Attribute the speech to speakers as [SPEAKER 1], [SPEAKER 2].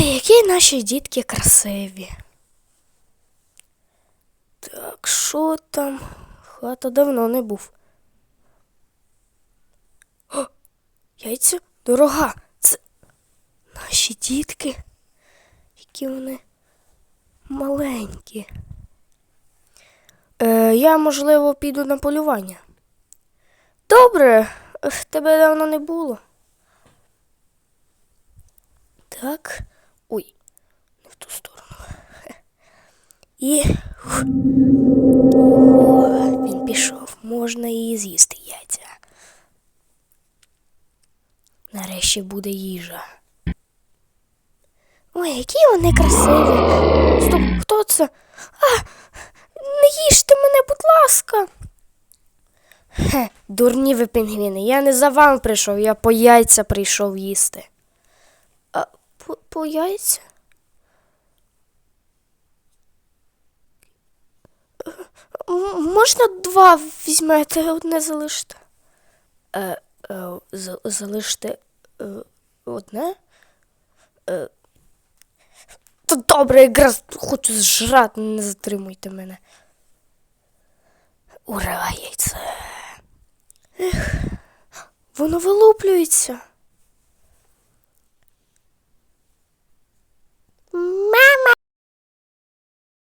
[SPEAKER 1] Які наші дітки красиві. Так, що там? Хата давно не був. О, яйця дорога. Це наші дітки. Які вони маленькі. Е, я, можливо, піду на полювання. Добре, тебе давно не було. Так. Ой, не в ту сторону. І. Фух. О, він пішов. Можна і з'їсти яйця. Нарешті буде їжа. Ой, які вони красиві. Стоп, хто це? А, не їжте мене, будь ласка. Хе, дурні ви пінгвіни, я не за вами прийшов, я по яйця прийшов їсти. По, по яйця? Можна два візьмете, одне залиште? Е, е, за- залиште е, одне? Е, то добре, якраз хочу зжрати, не затримуйте мене. Ура, яйце. Ех, воно вилуплюється.